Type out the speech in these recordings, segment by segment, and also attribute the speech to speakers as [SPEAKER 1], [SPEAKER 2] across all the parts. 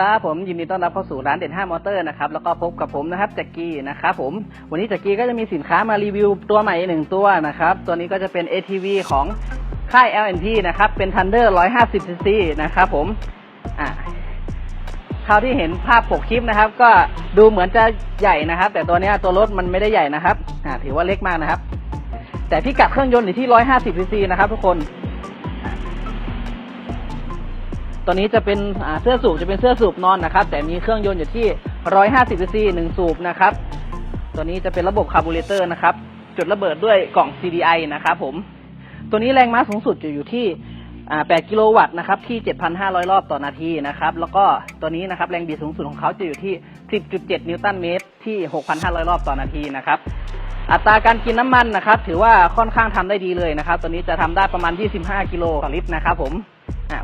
[SPEAKER 1] ครับผมยินดีต้อนรับเข้าสู่ร้านเด่น5มอเตอร์นะครับแล้วก็พบกับผมนะครับแจ็กกี้นะครับผมวันนี้แจ็กกี้ก็จะมีสินค้ามารีวิวตัวใหม่หนึ่งตัวนะครับตัวนี้ก็จะเป็น ATV ของค่าย LNT นะครับเป็น Thunder 150 cc นะครับผมอ่าคราวที่เห็นภาพปกคลิปนะครับ ก็ดูเหมือนจะใหญ่นะครับ แต่ตัวนี้ตัวรถมันไม่ได้ใหญ่นะครับอ่าถือว่าเล็กมากนะครับ แต่พิกัดเครื่องยนต์อยู่ที่ 150 cc นะครับทุกคน ตัวนี้จะเป็นเสื้อสูบจะเป็นเสื้อสูบนอนนะครับ แต่มีเครื่องยนต์อยู่ที่ 150 cc หนึ่งสูบนะครับ ตัวนี้จะเป็นระบบคาร์บูเรเตอร์นะครับ จุดระเบิดด้วยกล่อง CDI นะครับผม ตัวนี้แรงม้าสูงสุดจะอยู่ที่ 8 กิโลวัตต์นะครับ ที่ 7,500 รอบต่อนาทีนะครับ แล้วก็ตัวนี้นะครับแรงบิดสูงสุดของเขาจะอยู่ที่ 10.7 นิวตันเมตร ที่ 6,500 รอบต่อนาทีนะครับอัตราการกินน้ำมันนะครับ ถือว่าค่อนข้างทำได้ดีเลยนะครับ ตัวนี้จะทำได้ประมาณ 25 กิโลต่อลิตรนะครับผม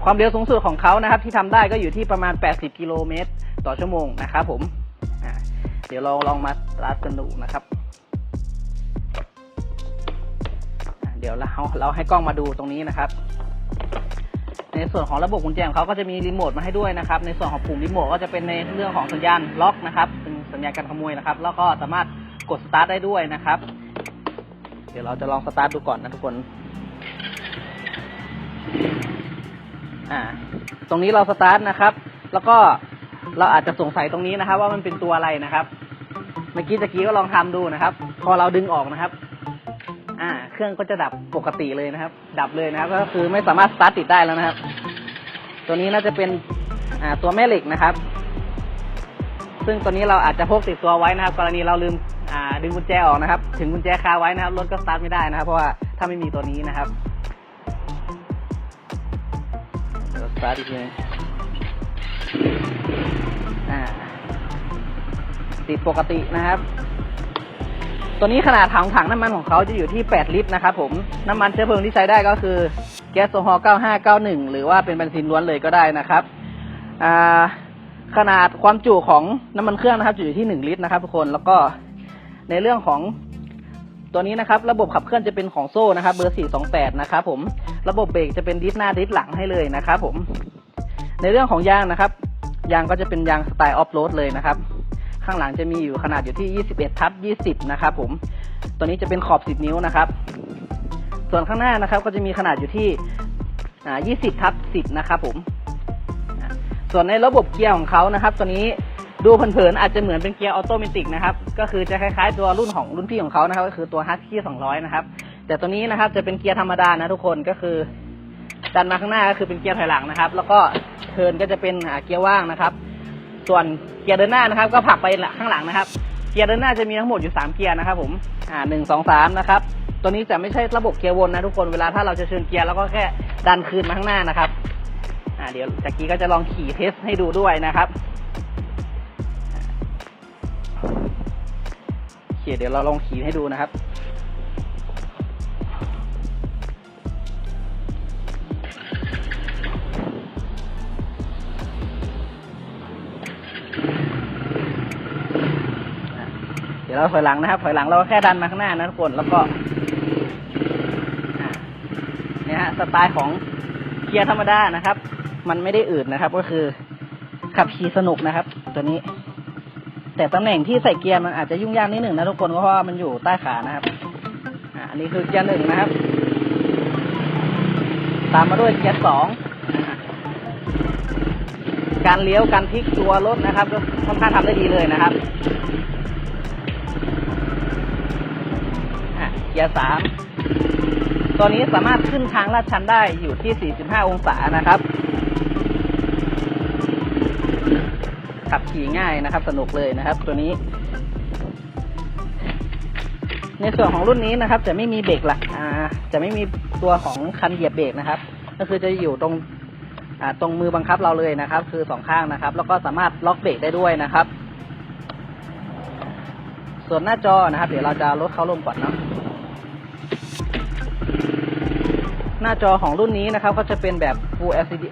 [SPEAKER 1] ความเร็วสูงสุดของเขานะครับ ที่ทำได้ก็อยู่ที่ประมาณ 80 กิโลเมตรต่อชั่วโมงนะครับผมเดี๋ยวเราลองมาสตาร์ทกันดูนะครับ เดี๋ยวเราเราให้กล้องมาดูตรงนี้นะครับ ในส่วนของระบบกุญแจของเขาก็จะมีรีโมทมาให้ด้วยนะครับ ในส่วนของปุ่มรีโมทก็จะเป็นในเรื่องของสัญญาณล็อกนะครับเป็นสัญญาณการขโมยนะครับ แล้วก็สามารถกดสตาร์ทได้ด้วยนะครับ เดี๋ยวเราจะลองสตาร์ทดูก่อนนะทุกคน อ่า ตรงนี้เราสตาร์ทนะครับ แล้วก็เราอาจจะสงสัยตรงนี้นะครับ ว่ามันเป็นตัวอะไรนะครับ เมื่อกี้ตะกี้ก็ลองทำดูนะครับ พอเราดึงออกนะครับ อ่า เครื่องก็จะดับปกติเลยนะครับ ดับเลยนะครับ ก็คือไม่สามารถสตาร์ทติดได้แล้วนะครับ ตัวนี้น่าจะเป็นอ่าตัวแม่เหล็กนะครับ ซึ่งตัวนี้เราอาจจะพกติดตัวไว้นะครับ กรณีเราลืมอ่าดึงกุญแจออกนะครับ ถึงกุญแจคาไว้นะครับรถก็สตาร์ทไม่ได้นะครับ เพราะว่าถ้าไม่มีตัวนี้นะครับาร์ทอีกทีนึงอ่าติดปกตินะครับ ตัวนี้ขนาดถังถังน้ำมันของเขาจะอยู่ที่ 8 ลิตรนะครับผม น้ำมันเชื้อเพลิงที่ใช้ได้ก็คือแก๊สโซฮอล์9591 หรือว่าเป็นเบนซินล้วนเลยก็ได้นะครับ ขนาดความจุของน้ำมันเครื่องนะครับจะอยู่ที่ 1 ลิตรนะครับทุกคน แล้วก็ในเรื่องของตัวนี้นะครับ ระบบขับเคลื่อนจะเป็นของโซ่นะครับ เบอร์ 428 นะครับผม ระบบเบรกจะเป็นดิสหน้าดิสหลังให้เลยนะครับผม ในเรื่องของยางนะครับ ยางก็จะเป็นยางสไตล์ออฟโรดเลยนะครับ ข้างหลังจะมีอยู่ขนาดอยู่ที่ 21ทับ20 นะครับผม ตัวนี้จะเป็นขอบ 10 นิ้วนะครับ ส่วนข้างหน้านะครับก็จะมีขนาดอยู่ที่20ทับ10 นะครับผม ส่วนในระบบเกียร์ของเขานะครับ ตัวนี้ดูเผินๆอาจจะเหมือนเป็นเกียร์ออโตเมติกนะครับ ก็คือจะคล้ายๆตัวรุ่นของรุ่นพี่ของเขานะครับ ก็คือตัว Husky 200 นะครับ แต่ตัวนี้นะครับ จะเป็นเกียร์ธรรมดานะทุกคนก็คือดันมาข้างหน้าก็คือเป็นเกียร์ถอยหลังนะครับ แล้วก็เทินก็จะเป็นเกียร์ว่างนะครับ ส่วนเกียร์เดินหน้านะครับ ก็ผลักไปข้างหลังนะครับ เกียร์เดินหน้าจะมีทั้งหมดอยู่สามเกียร์นะครับผมอ่าหนึ่งสองสามนะครับตัวนี้จะไม่ใช่ระบบเกียร์วนนะทุกคนเวลาถ้าเราจะเชิญเกียร์แล้วก็แค่ดันคืนมาข้างหน้านะครับอ่าเดี๋ยวจากกี้ก็จะลองขี่เทสให้ดูด้วยนะครับโอเคเดี๋ยวเราลองขี่ให้ดูนะครับ เดี๋ยวเราถอยหลังนะครับถอยหลังเราก็แค่ดันมาข้างหน้านะทุกคนแล้วก็เนี่ยฮะสไตล์ของเกียร์ธรรมดานะครับ มันไม่ได้อืดนะครับ ก็คือขับขี่สนุกนะครับ ตัวนี้ แต่ตำแหน่งที่ใส่เกียร์มันอาจจะยุ่งยากนิดหนึ่งนะทุกคนเพราะว่ามันอยู่ใต้ขานะครับอันนี้คือเกียร์หนึ่งนะครับ ตามมาด้วยเกียร์สองการเลี้ยวการพลิกตัวรถนะครับ ก็ค่อนข้างทำได้ดีเลยนะครับ กียร์สามตัวนี้สามารถขึ้นทางลาดชันได้อยู่ที่ 45 องศานะครับ ขับขี่ง่ายนะครับ สนุกเลยนะครับ ตัวนี้ ในส่วนของรุ่นนี้นะครับ จะไม่มีเบรกหลักอ่า จะไม่มีตัวของคันเหยียบเบรกนะครับ ก็คือจะอยู่ตรงอ่าตรงมือบังคับเราเลยนะครับ คือสองข้างนะครับ แล้วก็สามารถล็อกเบรกได้ด้วยนะครับ ส่วนหน้าจอนะครับ เดี๋ยวเราจะลดเข้าลมก่อนเนาะ หน้าจอของรุ่นนี้นะครับ ก็จะเป็นแบบ Full LCD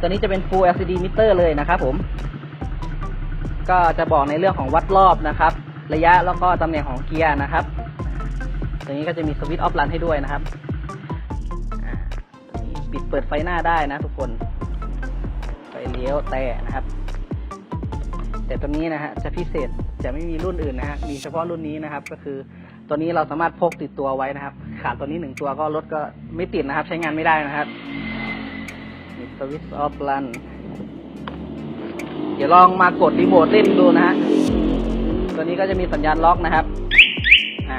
[SPEAKER 1] ตัวนี้จะเป็น Full LCD meter เลยนะครับผม ก็จะบอกในเรื่องของวัดรอบนะครับ ระยะแล้วก็ตำแหน่งของเกียร์นะครับตัวนี้ก็จะมีสวิตช์ออฟรันให้ด้วยนะครับปิดเปิดไฟหน้าได้นะทุกคนไฟเลี้ยวแต่นะครับ แต่ตัวนี้นะฮะจะพิเศษจะไม่มีรุ่นอื่นนะฮะมีเฉพาะรุ่นนี้นะครับ ก็คือตัวนี้เราสามารถพกติดตัวไว้นะครับ ขาดตัวนี้หนึ่งตัวก็รถก็ไม่ติดนะครับ ใช้งานไม่ได้นะครับมีสวิตช์ออฟลันเดี๋ยวลองมากดรีโมทเล่นดูนะฮะตัวนี้ก็จะมีสัญญาณล็อกนะครับ อ่า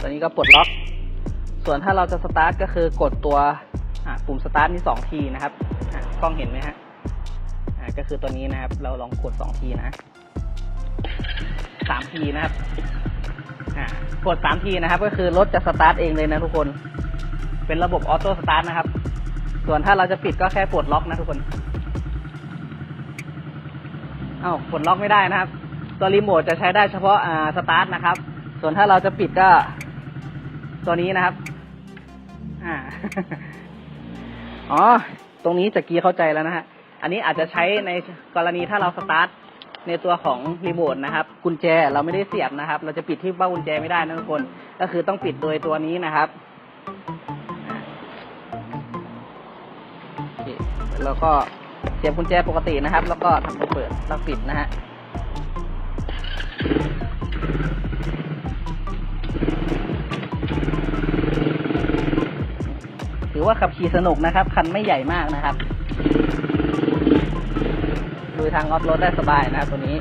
[SPEAKER 1] ตัวนี้ก็ปลดล็อก ส่วนถ้าเราจะสตาร์ทก็คือกดตัวอ่าปุ่มสตาร์ทนี่สองทีนะครับอ่ากล้องเห็นไหมฮะอ่าก็คือตัวนี้นะครับ เราลองกดสองทีนะสามทีนะครับ กดสามทีนะครับ ก็คือรถจะสตาร์ทเองเลยนะทุกคน เป็นระบบออโต้สตาร์ทนะครับ ส่วนถ้าเราจะปิดก็แค่ปลดล็อกนะทุกคน เอ้าปลดล็อกไม่ได้นะครับ ตัวรีโมทจะใช้ได้เฉพาะอ่าสตาร์ทนะครับ ส่วนถ้าเราจะปิดก็ ตัวนี้นะครับ อ่า อ๋อ ตรงนี้จะกี้เข้าใจแล้วนะฮะ อันนี้อาจจะใช้ในกรณีถ้าเราสตาร์ท ในตัวของรีโมทนะครับ กุญแจเราไม่ได้เสียบนะครับ เราจะปิดที่เบ้ากุญแจไม่ได้นะทุกคน ก็คือต้องปิดโดยตัวนี้นะครับแล้วก็เสียบกุญแจปกตินะครับ แล้วก็ทำตัวเปิดแล้วปิดนะฮะถือว่าขับขี่สนุกนะครับ คันไม่ใหญ่มากนะครับ ดูทางออฟโรดได้สบายนะครับตัวนี้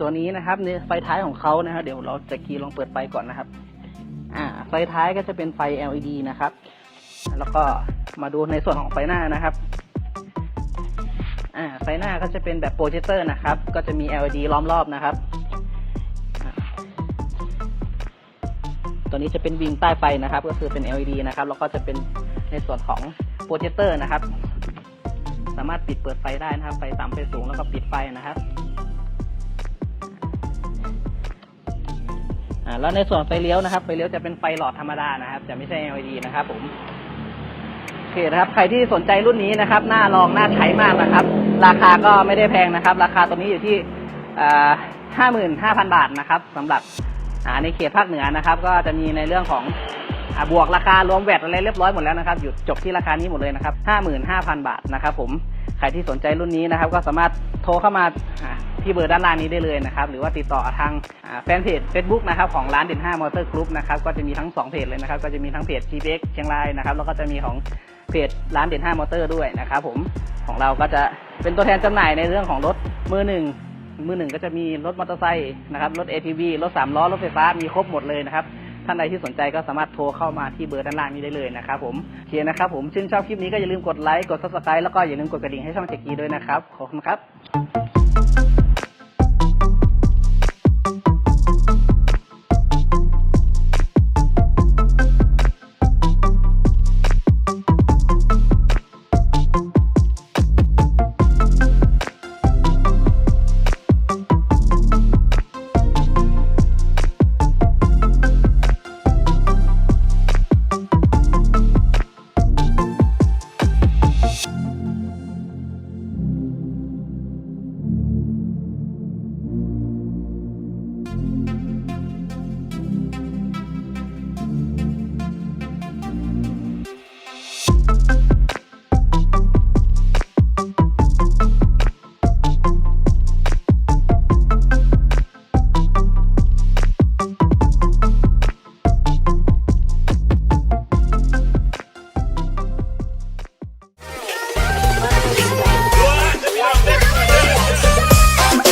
[SPEAKER 1] ตัวนี้นะครับในไฟท้ายของเขานะครับเดี๋ยวเราจะกีลองเปิดไฟก่อนนะครับ อ่า ไฟท้ายก็จะเป็นไฟ LED นะครับ แล้วก็มาดูในส่วนของไฟหน้านะครับ ไฟหน้าก็จะเป็นแบบโปรเจคเตอร์นะครับ ก็จะมี LED ล้อมรอบนะครับ ตัวนี้จะเป็นวิงใต้ไฟนะครับ ก็คือเป็น LED นะครับ แล้วก็จะเป็นในส่วนของโปรเจคเตอร์นะครับ สามารถปิดเปิดไฟได้นะครับ ไฟต่ำไฟสูงแล้วก็ปิดไฟนะครับแล้วในส่วนไฟเลี้ยวนะครับ ไฟเลี้ยวจะเป็นไฟหลอดธรรมดานะครับ จะไม่ใช่ LED นะครับผม เคนะครับ ใครที่สนใจรุ่นนี้นะครับน่าลองน่าใช้มากนะครับ ราคาก็ไม่ได้แพงนะครับ ราคาตัวนี้อยู่ที่ห้าหมื่นห้าพันบาทนะครับสำหรับในเขตภาคเหนือนะครับ ก็จะมีในเรื่องของอบวกราคารวมแวดอะไรเรียบร้อยหมดแล้วนะครับอยู่จบที่ราคานี้หมดเลยนะครับห้าหมื่นห้าพันบาทนะครับ ผมใครที่สนใจรุ่นนี้นะครับ ก็สามารถโทรเข้ามาที่เบอร์ด้านล่างนี้ได้เลยนะครับ หรือว่าติดต่อทางแฟนเพจ Facebook นะครับของร้านเด่น5มอเตอร์กรุ๊ปนะครับ ก็จะมีทั้งสองเพจเลยนะครับ ก็จะมีทั้งเพจ GPX เชียงรายนะครับ แล้วก็จะมีของ เพจร้านเด่น5มอเตอร์ด้วยนะครับผมของเราก็จะเป็นตัวแทนจำหน่ายในเรื่องของรถมือหนึ่งมือหนึ่งก็จะมีรถมอเตอร์ไซค์นะครับรถ ATV รถสามล้อรถไฟฟ้ามีครบหมดเลยนะครับท่านใดที่สนใจก็สามารถโทรเข้ามาที่เบอร์ด้านล่างนี้ได้เลยนะครับผมโอเคนะครับผมชื่นชอบคลิปนี้ก็อย่าลืมกดไลค์กด subscribe แล้วก็อย่าลืมกดกระดิ่งให้ช่องเจกีด้วยนะครับขอบคุณครับ